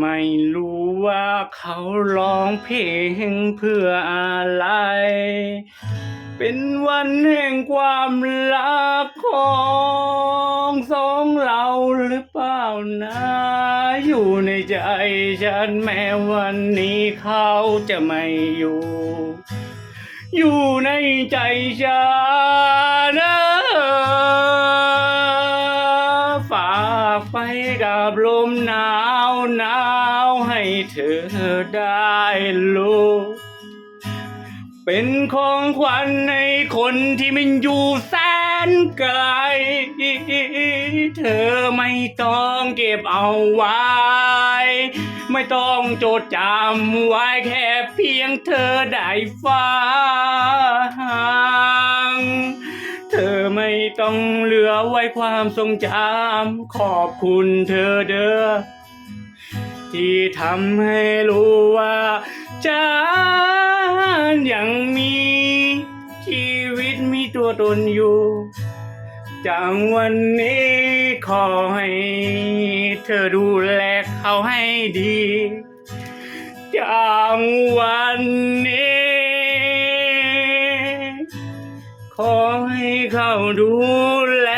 ไม่รู้ว่าเขาร้องเพลงเพื่ออะไร เป็นวันแห่งความรักของสองเราหรือเปล่านะ อยู่ในใจฉันแม้วันนี้เขาจะไม่อยู่ อยู่ในใจฉันนะฝากไปกับลมหนาว หนาวให้เธอได้รู้ เป็นของขวัญในคนที่มันอยู่แสนไกล เธอไม่ต้องเก็บเอาไว้ ไม่ต้องจดจำไว้แค่เพียงเธอได้ฟังเธอไม่ต้องเหลือไว้ความทรงจำขอบคุณเธอเด้อ ที่ทำให้รู้ว่าฉันยังมีชีวิตมีตัวตนอยู่จากวันนี้ขอให้เธอดูแลเขาให้ดีจากวันนี้ ขอให้เขาดูแล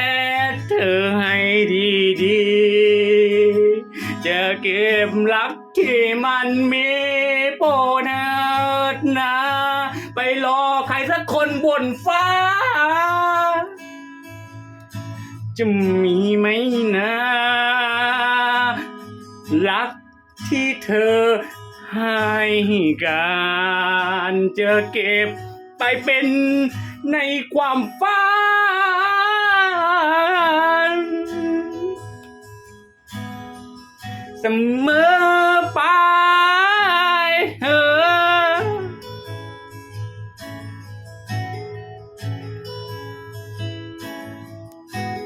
เธอให้ เก็บรักที่มันมีโปรดเถิดนะ ไปรอใครสักคนบนฟ้า จะมีไหมนะ รักที่เธอให้การจะเก็บไปเป็นในความฝัน เสมอไปเออ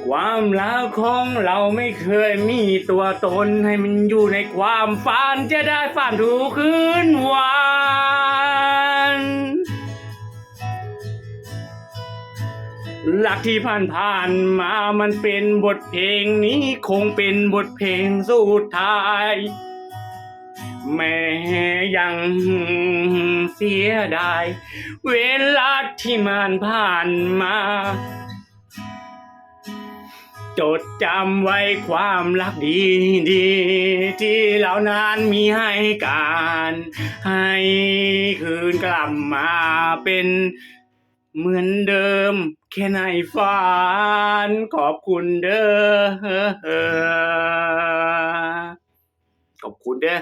ความรักของเราไม่เคยมีตัวตนให้มันอยู่ในความฝันจะได้ฝันทุกคืนวัน หลักที่ผ่านผ่านมามันเป็นบทเพลงนี้คงเป็นบทเพลงสุดท้าย แม่ยังเสียดายเวลาที่มันผ่านมา จดจำไว้ความรักดีดีๆที่เรานานมีให้การ ให้คืนกลับมาเป็นเหมือนเดิม แค่ในฝันขอบคุณเด้อขอบคุณเด้อ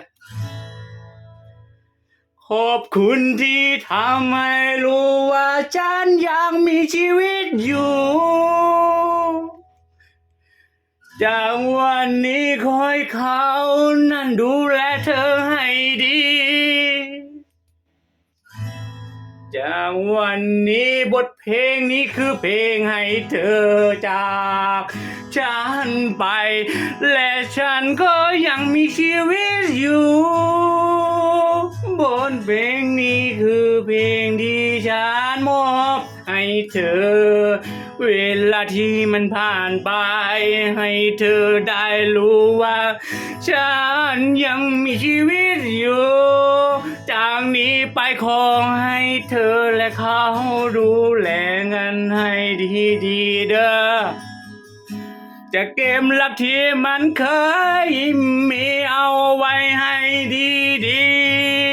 ขอบคุณที่ทำให้รู้ว่าฉันยังมีชีวิตอยู่ จากวันนี้ขอให้เขานั่นดูแลเธอให้ดี จากวันนี้บทเพลงนี้คือเพลงให้เธอจากฉันไป และฉันก็ยังมีชีวิตอยู่บทเพลงนี้คือเพลงที่ฉันมอบให้เธอ เวลาที่มันผ่านไป ให้เธอได้รู้ว่า ฉันยังมีชีวิตอยู่ ไปขอให้เธอและเขาดูแลกันให้ดีๆเด้อจะเก็บลับที่มันเคยมีเอาไว้ให้ดี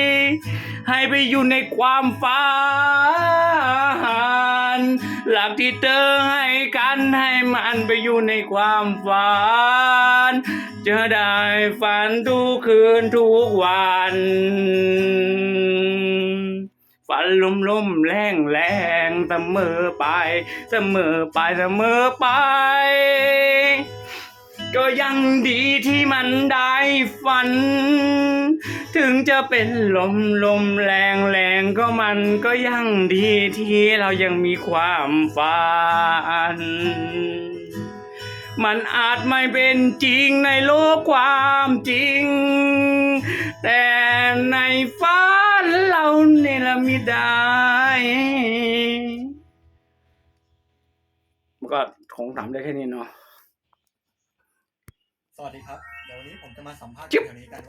ๆให้ไปอยู่ในความฝัน หลักที่เธอให้กันให้มันไปอยู่ในความฝัน จะได้ฝันทุกคืนทุกวัน ฝันลุ่มลุ่มแรงแรงเสมอไป เสมอไปเสมอไป ก็ยังดีที่มันได้ฝัน ถึงจะเป็นลมลมแรงแรงก็มันก็ยังดีที่เรายังมีความฝันมันอาจไม่เป็นจริงในโลกความจริง แต่ในฝัน เราเนรมิตได้มันก็คงทำได้แค่นี้เนาะ สวัสดีครับ เดี๋ยววันนี้ผมจะมาสัมภาษณ์จิ๊บคนนี้กัน